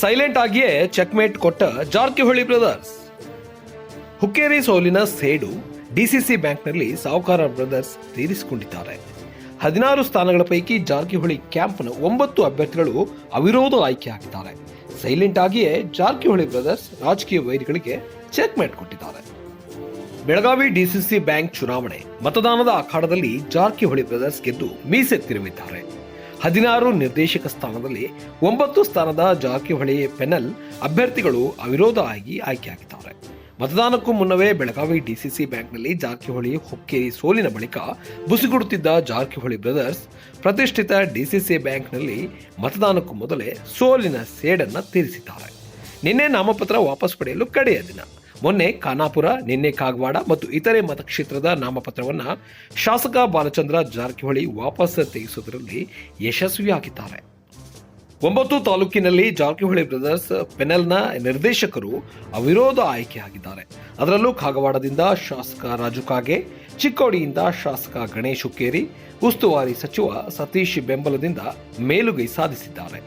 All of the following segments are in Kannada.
ಸೈಲೆಂಟ್ ಆಗಿಯೇ ಚೆಕ್ಮೇಟ್ ಕೊಟ್ಟ ಜಾರಕಿಹೊಳಿ ಬ್ರದರ್ಸ್ ಹುಕ್ಕೇರಿ ಸೋಲಿನ ಸೇಡು ಡಿಸಿಸಿ ಬ್ಯಾಂಕ್ನಲ್ಲಿ ಸಾಹುಕಾರ ಬ್ರದರ್ಸ್ ತೀರಿಸಿಕೊಂಡಿದ್ದಾರೆ. ಹದಿನಾರು ಸ್ಥಾನಗಳ ಪೈಕಿ ಜಾರಕಿಹೊಳಿ ಕ್ಯಾಂಪ್ನ ಒಂಬತ್ತು ಅಭ್ಯರ್ಥಿಗಳು ಅವಿರೋಧ ಆಯ್ಕೆಯಾಗಿದ್ದಾರೆ ಸೈಲೆಂಟ್ ಆಗಿಯೇ ಜಾರಕಿಹೊಳಿ ಬ್ರದರ್ಸ್ ರಾಜಕೀಯ ವೈರಿಗಳಿಗೆ ಚೆಕ್ಮೇಟ್ ಕೊಟ್ಟಿದ್ದಾರೆ. ಬೆಳಗಾವಿ ಡಿಸಿಸಿ ಬ್ಯಾಂಕ್ ಚುನಾವಣೆ, ಮತದಾನದ ಅಖಾಡದಲ್ಲಿ ಜಾರಕಿಹೊಳಿ ಬ್ರದರ್ಸ್ ಗೆದ್ದು ಮೀಸೆ ತಿರುವಿದ್ದಾರೆ. ಹದಿನಾರು ನಿರ್ದೇಶಕ ಸ್ಥಾನದಲ್ಲಿ ಒಂಬತ್ತು ಸ್ಥಾನದ ಜಾರಕಿಹೊಳಿ ಪೆನಲ್ ಅಭ್ಯರ್ಥಿಗಳು ಅವಿರೋಧ ಆಗಿ ಆಯ್ಕೆಯಾಗಿದ್ದಾರೆ. ಮತದಾನಕ್ಕೂ ಮುನ್ನವೇ ಬೆಳಗಾವಿ ಡಿಸಿಸಿ ಬ್ಯಾಂಕ್ನಲ್ಲಿ ಜಾರಕಿಹೊಳಿ ಹುಕ್ಕೇರಿ ಸೋಲಿನ ಬಳಿಕ ಬುಸಿಗುಡುತ್ತಿದ್ದ ಜಾರಕಿಹೊಳಿ ಬ್ರದರ್ಸ್ ಪ್ರತಿಷ್ಠಿತ ಡಿಸಿಸಿ ಬ್ಯಾಂಕ್ನಲ್ಲಿ ಮತದಾನಕ್ಕೂ ಮೊದಲೇ ಸೋಲಿನ ಸೇಡನ್ನು ತೀರಿಸಿದ್ದಾರೆ. ನಿನ್ನೆ ನಾಮಪತ್ರ ವಾಪಸ್ ಪಡೆಯಲು ಕಡೆಯ ದಿನ. ಮೊನ್ನೆ ಖಾನಾಪುರ, ನಿನ್ನೆ ಕಾಗವಾಡ ಮತ್ತು ಇತರೆ ಮತಕ್ಷೇತ್ರದ ನಾಮಪತ್ರವನ್ನು ಶಾಸಕ ಬಾಲಚಂದ್ರ ಜಾರಕಿಹೊಳಿ ವಾಪಸ್ ತೆಗೆಸುವುದರಲ್ಲಿ ಯಶಸ್ವಿಯಾಗಿದ್ದಾರೆ ಒಂಬತ್ತು ತಾಲೂಕಿನಲ್ಲಿ ಜಾರಕಿಹೊಳಿ ಬ್ರದರ್ಸ್ ಪೆನಲ್ನ ನಿರ್ದೇಶಕರು ಅವಿರೋಧ ಆಯ್ಕೆಯಾಗಿದ್ದಾರೆ ಅದರಲ್ಲೂ ಕಾಗವಾಡದಿಂದ ಶಾಸಕ ರಾಜು ಕಾಗೆ, ಚಿಕ್ಕೋಡಿಯಿಂದ ಶಾಸಕ ಗಣೇಶ್ ಹುಕ್ಕೇರಿ, ಉಸ್ತುವಾರಿ ಸಚಿವ ಸತೀಶ್ ಬೆಂಬಲದಿಂದ ಮೇಲುಗೈ ಸಾಧಿಸಿದ್ದಾರೆ.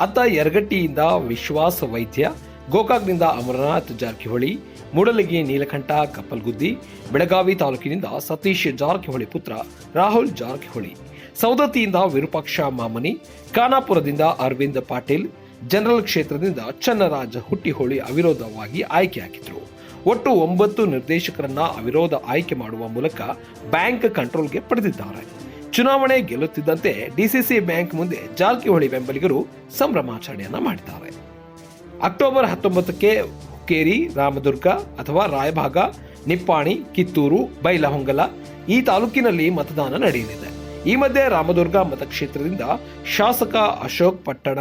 ಅತ್ತ ಯರಗಟ್ಟಿಯಿಂದ ವಿಶ್ವಾಸ ವೈದ್ಯ ಗೋಕಾಕ್ನಿಂದ ಅಮರನಾಥ್ ಜಾರಕಿಹೊಳಿ, ಮೂಡಲಗಿ ನೀಲಕಂಠ ಕಪ್ಪಲ್ಗುದ್ದಿ, ಬೆಳಗಾವಿ ತಾಲೂಕಿನಿಂದ ಸತೀಶ್ ಜಾರಕಿಹೊಳಿ ಪುತ್ರ ರಾಹುಲ್ ಜಾರಕಿಹೊಳಿ ಸೌದತ್ತಿಯಿಂದ ವಿರೂಪಾಕ್ಷ ಮಾಮನಿ, ಖಾನಾಪುರದಿಂದ ಅರವಿಂದ್ ಪಾಟೀಲ್, ಜನರಲ್ ಕ್ಷೇತ್ರದಿಂದ ಚನ್ನರಾಜ ಹುಟ್ಟಿಹೊಳಿ ಅವಿರೋಧವಾಗಿ ಆಯ್ಕೆಯಾಗಿದ್ದರು ಒಟ್ಟು ಒಂಬತ್ತು ನಿರ್ದೇಶಕರನ್ನ ಅವಿರೋಧ ಆಯ್ಕೆ ಮಾಡುವ ಮೂಲಕ ಬ್ಯಾಂಕ್ ಕಂಟ್ರೋಲ್ಗೆ ಪಡೆದಿದ್ದಾರೆ. ಚುನಾವಣೆ ಗೆಲ್ಲುತ್ತಿದ್ದಂತೆ ಡಿಸಿಸಿ ಬ್ಯಾಂಕ್ ಮುಂದೆ ಜಾರಕಿಹೊಳಿ ಬೆಂಬಲಿಗರು ಸಂಭ್ರಮಾಚರಣೆಯನ್ನ ಮಾಡಿದ್ದಾರೆ. ಅಕ್ಟೋಬರ್ ಹತ್ತೊಂಬತ್ತಕ್ಕೆ ಕೇರಿ ರಾಮದುರ್ಗ ಅಥವಾ ರಾಯಭಾಗ, ನಿಪ್ಪಾಣಿ, ಕಿತ್ತೂರು, ಬೈಲಹೊಂಗಲ ಈ ತಾಲೂಕಿನಲ್ಲಿ ಮತದಾನ ನಡೆಯಲಿದೆ. ಈ ಮಧ್ಯೆ ರಾಮದುರ್ಗ ಮತಕ್ಷೇತ್ರದಿಂದ ಶಾಸಕ ಅಶೋಕ್ ಪಟ್ಟಣ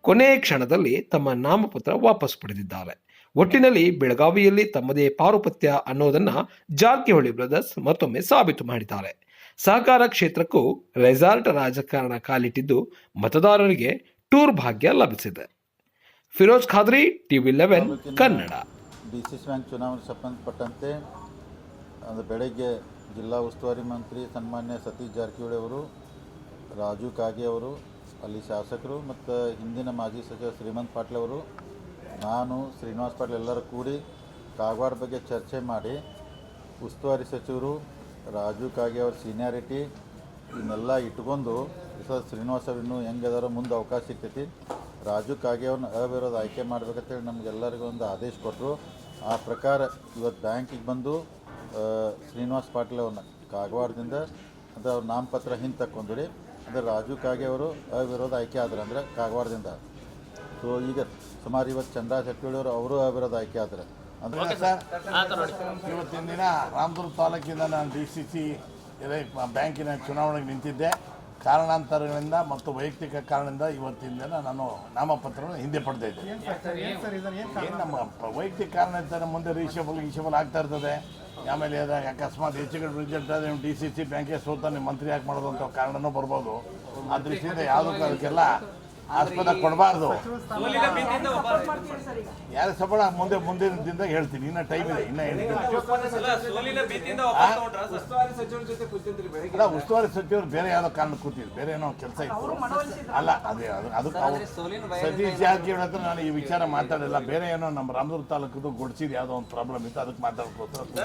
ಕೊನೆಯ ಕ್ಷಣದಲ್ಲಿ ತಮ್ಮ ನಾಮಪತ್ರ ವಾಪಸ್ ಪಡೆದಿದ್ದಾರೆ. ಒಟ್ಟಿನಲ್ಲಿ ಬೆಳಗಾವಿಯಲ್ಲಿ ತಮ್ಮದೇ ಪಾರುಪತ್ಯ ಅನ್ನೋದನ್ನ ಜಾರಕಿಹೊಳಿ ಬ್ರದರ್ಸ್ ಮತ್ತೊಮ್ಮೆ ಸಾಬೀತು ಮಾಡಿದ್ದಾರೆ. ಸಹಕಾರ ಕ್ಷೇತ್ರಕ್ಕೂ ರೆಸಾರ್ಟ್ ರಾಜಕಾರಣ ಕಾಲಿಟ್ಟಿದ್ದು ಮತದಾರರಿಗೆ ಟೂರ್ ಭಾಗ್ಯ ಲಭಿಸಿದೆ. Feroz Khadri TV eleven Kannada. D C C bank ಚುನಾವಣೆ ಸಂಬಂಧಪಟ್ಟಂತೆ ಅದು ಬೆಳಗ್ಗೆ ಜಿಲ್ಲಾ ಉಸ್ತುವಾರಿ ಮಂತ್ರಿ ಸನ್ಮಾನ್ಯ ಸತೀಶ್ ಜಾರಕಿಹೊಳಿ ಅವರು ರಾಜು ಕಾಗೆ ಅವರು ಅಲ್ಲಿ ಶಾಸಕರು ಮತ್ತು ಹಿಂದಿನ ಮಾಜಿ ಸಚಿವ ಶ್ರೀಮಂತ್ ಪಾಟೀಲ್ ಅವರು ನಾನು ಶ್ರೀನಿವಾಸ್ ಪಾಟೀಲ್ ಎಲ್ಲರೂ ಕೂಡಿ ಕಾಗವಾಡ ಬಗ್ಗೆ ಚರ್ಚೆ ಮಾಡಿ ಉಸ್ತುವಾರಿ ಸಚಿವರು ರಾಜು ಕಾಗೆ ಅವ್ರ ಸೀನಿಯಾರಿಟಿ ಇವನ್ನೆಲ್ಲ ಇಟ್ಕೊಂಡು ಶ್ರೀನಿವಾಸ್ ಅವ್ರು ಇನ್ನೂ ಹೆಂಗದಾರೋ ಮುಂದೆ ಅವಕಾಶ ಸಿಗ್ತೈತಿ. ರಾಜು ಕಾಗೆ ಅವ್ರನ್ನ ಅವಿರೋಧ ಆಯ್ಕೆ ಮಾಡ್ಬೇಕಂತೇಳಿ ನಮಗೆಲ್ಲರಿಗೂ ಒಂದು ಆದೇಶ ಕೊಟ್ಟರು ಆ ಪ್ರಕಾರ ಇವತ್ತು ಬ್ಯಾಂಕಿಗೆ ಬಂದು ಶ್ರೀನಿವಾಸ್ ಪಾಟೀಲ್ ಅವ್ರನ್ನ ಕಾಗವಾಡದಿಂದ ಅಂದರೆ ಅವ್ರ ನಾಮಪತ್ರ ಹಿಂದೆ ತಕ್ಕೊಂಡ್ರಿ ಅಂದರೆ ರಾಜು ಕಾಗೆ ಅವರು ಅವಿರೋಧ ಆಯ್ಕೆ ಆದ್ರೆ ಅಂದರೆ ಕಾಗವಾಡದಿಂದ. ಸೊ ಈಗ ಸುಮಾರು ಇವತ್ತು ಚಂದ್ರ ಶೆಟ್ಟಿ ಅವರು ಅವರು ಅವಿರೋಧ ಆಯ್ಕೆ ಆದ್ರೆ. ಅಂದರೆ ಇವತ್ತಿನ ದಿನ ರಾಮದುರ್ಗ ತಾಲೂಕಿಂದ ನಾನು ಡಿ ಸಿ ಸಿ ಬ್ಯಾಂಕಿನ ಚುನಾವಣೆಗೆ ನಿಂತಿದ್ದೆ. ಕಾರಣಾಂತರಗಳಿಂದ ಮತ್ತು ವೈಯಕ್ತಿಕ ಕಾರಣದಿಂದ ಇವತ್ತಿನ ದಿನ ನಾನು ನಾಮಪತ್ರವನ್ನು ಹಿಂದೆ ಪಡ್ತಾ ಇದ್ದೇನೆ. ಏನು ನಮ್ಮ ವೈಯಕ್ತಿಕ ಕಾರಣ ಇರ್ತಾರೆ ಮುಂದೆ ರೀಶಬಲ್ ಗೀಶಬಲ್ ಆಗ್ತಾ ಇರ್ತದೆ. ಆಮೇಲೆ ಅಕಸ್ಮಾತ್ ಹೆಚ್ಚು ಕಡೆ ರಿಸಲ್ಟ್ ಆದರೆ ಡಿ ಸಿ ಸಿ ಬ್ಯಾಂಕೇ ಸೋತ ನೀವು ಮಂತ್ರಿ ಯಾಕೆ ಮಾಡೋದು ಅಂತ ಕಾರಣನೂ ಬರ್ಬೋದು. ಆ ದೃಷ್ಟಿಯಿಂದ ಯಾವುದಕ್ಕೂ ಅದಕ್ಕೆಲ್ಲ ಆಸ್ಪದ ಕೊಡಬಾರ್ದು. ಯಾರು ಸಬಳ ಮುಂದೆ ಮುಂದಿನ ದಿನದಾಗ ಹೇಳ್ತೀನಿ. ಇನ್ನ ಟೈಮ್ ಇದೆ ಇನ್ನ ಹೇಳಿ ಅಲ್ಲ ಉಸ್ತುವಾರಿ ಸಚಿವರು ಬೇರೆ ಯಾವುದೋ ಕಾರಣ ಕೂತಿದ್ರು. ಬೇರೆ ಏನೋ ಕೆಲಸ ಇತ್ತು. ಅಲ್ಲ ಅದೇ ಅದು ಅದಕ್ಕೆ ಸತೀಶ್ ಜಾರಕಿಹೊಳಿ ಹತ್ರ ನಾನು ಈ ವಿಚಾರ ಮಾತಾಡಿಲ್ಲ ಬೇರೆ ಏನೋ ನಮ್ಮ ರಾಮದುರ್ಗ ತಾಲೂಕದು ಗೊಡ್ಸಿದ್ ಯಾವುದೋ ಒಂದು ಪ್ರಾಬ್ಲಮ್ ಇತ್ತು. ಅದಕ್ಕೆ ಮಾತಾಡ್ಕೋತಾರೆ